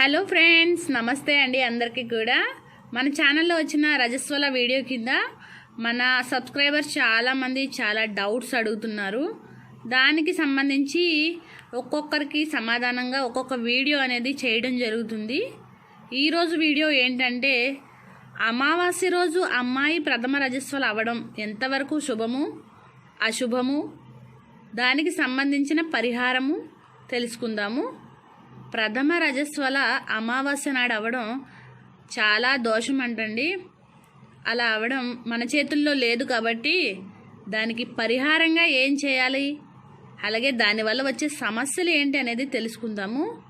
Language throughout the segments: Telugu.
హలో ఫ్రెండ్స్ నమస్తే అండి అందరికీ కూడా. మన ఛానల్లో వచ్చిన రజస్వల వీడియో కింద మన సబ్స్క్రైబర్స్ చాలామంది చాలా డౌట్స్ అడుగుతున్నారు. దానికి సంబంధించి ఒక్కొక్కరికి సమాధానంగా ఒక్కొక్క వీడియో అనేది చేయడం జరుగుతుంది. ఈరోజు వీడియో ఏంటంటే అమావాస్య రోజు అమ్మాయి ప్రథమ రజస్వలు అవ్వడం ఎంతవరకు శుభము అశుభము? దానికి సంబంధించిన పరిహారము తెలుసుకుందాము. ప్రథమ రజస్వల అమావాస్య నాడు అవ్వడం చాలా దోషం అంటండి అలా అవడం మన చేతుల్లో లేదు కాబట్టి దానికి పరిహారంగా ఏం చేయాలి? అలాగే దానివల్ల వచ్చే సమస్యలు ఏంటి అనేది తెలుసుకుందాము.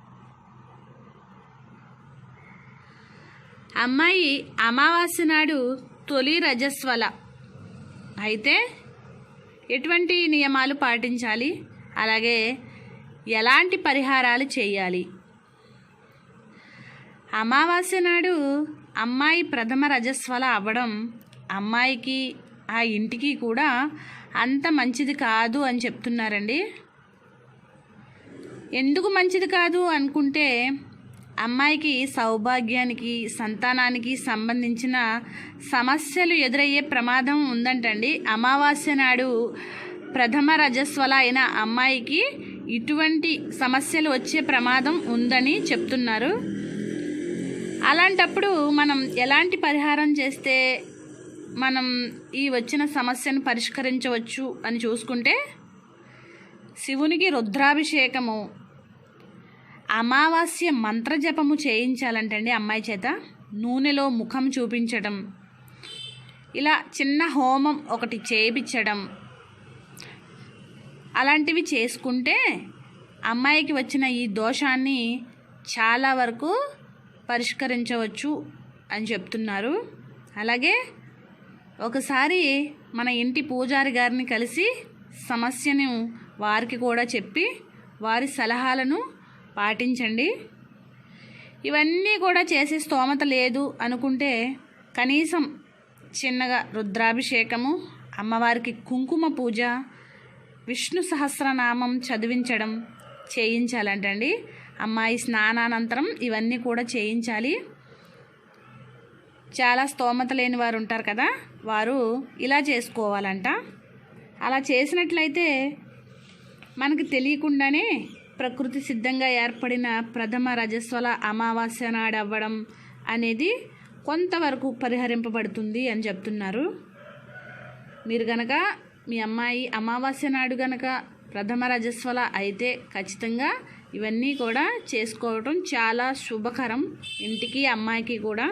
అమ్మాయి అమావాస్య నాడు తొలి రజస్వల అయితే ఎటువంటి నియమాలు పాటించాలి? అలాగే ఎలాంటి పరిహారాలు చేయాలి? అమావాస్య నాడు అమ్మాయి ప్రథమ రజస్వల అవ్వడం అమ్మాయికి ఆ ఇంటికి కూడా అంత మంచిది కాదు అని చెప్తున్నారండి. ఎందుకు మంచిది కాదు అనుకుంటే అమ్మాయికి సౌభాగ్యానికి సంతానానికి సంబంధించిన సమస్యలు ఎదురయ్యే ప్రమాదం ఉందంటండి. అమావాస్య నాడు ప్రథమ రజస్వల అయిన అమ్మాయికి ఇటువంటి సమస్యలు వచ్చే ప్రమాదం ఉందని చెప్తున్నారు. అలాంటప్పుడు మనం ఎలాంటి పరిహారం చేస్తే మనం ఈ వచ్చిన సమస్యను పరిష్కరించవచ్చు అని చూసుకుంటే శివునికి రుద్రాభిషేకము అమావాస్య మంత్రజపము చేయించాలంటండి అమ్మాయి చేత. నూనెలో ముఖం చూపించడం ఇలా చిన్న హోమం ఒకటి చేయించడం అలాంటివి చేసుకుంటే అమ్మాయికి వచ్చిన ఈ దోషాన్ని చాలా వరకు పరిష్కరించవచ్చు అని చెప్తున్నారు. అలాగే ఒకసారి మన ఇంటి పూజారి గారిని కలిసి సమస్యను వారికి కూడా చెప్పి వారి సలహాలను పాటించండి. ఇవన్నీ కూడా చేసే స్తోమత లేదు అనుకుంటే కనీసం చిన్నగా రుద్రాభిషేకము అమ్మవారికి కుంకుమ పూజ విష్ణు సహస్రనామం చదివించడం చేయించాలంటండి. అమ్మాయి స్నానానంతరం ఇవన్నీ కూడా చేయించాలి. చాలా స్తోమత లేని వారు ఉంటారు కదా వారు ఇలా చేసుకోవాలంట. అలా చేసినట్లయితే మనకు తెలియకుండానే ప్రకృతి సిద్ధంగా ఏర్పడిన ప్రథమ రజస్వల అమావాస్య నాడు అవ్వడం అనేది కొంతవరకు పరిహరింపబడుతుంది అని చెప్తున్నారు. మీరు గనక మీ అమ్మాయి అమావాస్య నాడు గనక ప్రథమ రజస్వల అయితే ఖచ్చితంగా ఇవన్నీ కూడా చేసుకోవటం చాలా శుభకరం ఇంటికి అమ్మాయికి కూడా.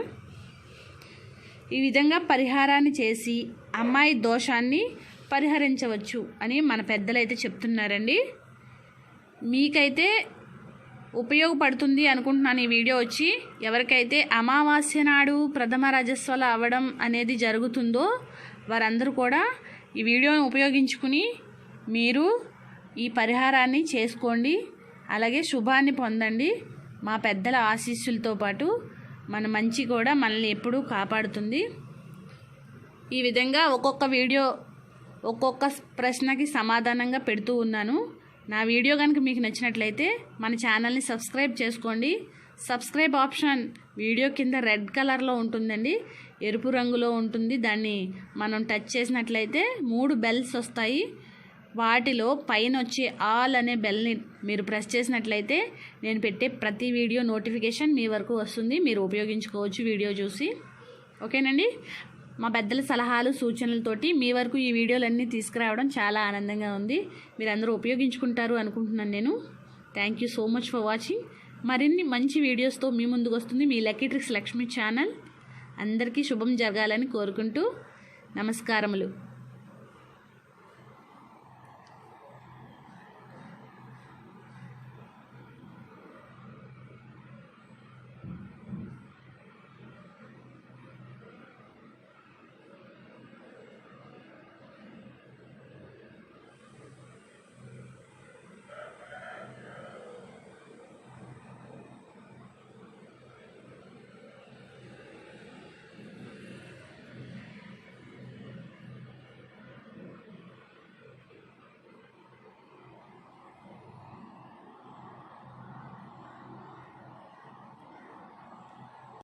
ఈ విధంగా పరిహారాన్ని చేసి అమ్మాయి దోషాన్ని పరిహరించవచ్చు అని మన పెద్దలైతే చెప్తున్నారండి. మీకైతే ఉపయోగపడుతుంది అనుకుంటున్నాను ఈ వీడియో వచ్చి. ఎవరికైతే అమావాస్య నాడు ప్రథమ రజస్వల అవ్వడం అనేది జరుగుతుందో వారందరూ కూడా ఈ వీడియోని ఉపయోగించుకుని మీరు ఈ పరిహారాన్ని చేసుకోండి. అలాగే శుభాన్ని పొందండి. మా పెద్దల ఆశీస్సులతో పాటు మన మంచి కూడా మనల్ని ఎప్పుడూ కాపాడుతుంది. ఈ విధంగా ఒక్కొక్క వీడియో ఒక్కొక్క ప్రశ్నకి సమాధానంగా పెడుతూ ఉన్నాను. నా వీడియో కనుక మీకు నచ్చినట్లయితే మన ఛానల్ని సబ్స్క్రైబ్ చేసుకోండి. సబ్స్క్రైబ్ ఆప్షన్ వీడియో కింద రెడ్ కలర్లో ఉంటుందండి. ఎరుపు రంగులో ఉంటుంది. దాన్ని మనం టచ్ చేసినట్లయితే మూడు బెల్స్ వస్తాయి. వాటిలో పైన వచ్చే ఆల్ అనే బెల్ని మీరు ప్రెస్ చేసినట్లయితే నేను పెట్టే ప్రతి వీడియో నోటిఫికేషన్ మీ వరకు వస్తుంది. మీరు ఉపయోగించుకోవచ్చు వీడియో చూసి. ఓకేనండి? మా పెద్దల సలహాలు సూచనలతోటి మీ వరకు ఈ వీడియోలన్నీ తీసుకురావడం చాలా ఆనందంగా ఉంది. మీరు అందరూ ఉపయోగించుకుంటారు అనుకుంటున్నాను నేను. Thank you so much for watching మరిన్ని మంచి వీడియోస్తో మీ ముందుకు వస్తుంది మీ లక్కీ ట్రిక్స్ లక్ష్మి ఛానల్. అందరికీ శుభం జరగాలని కోరుకుంటూ నమస్కారములు.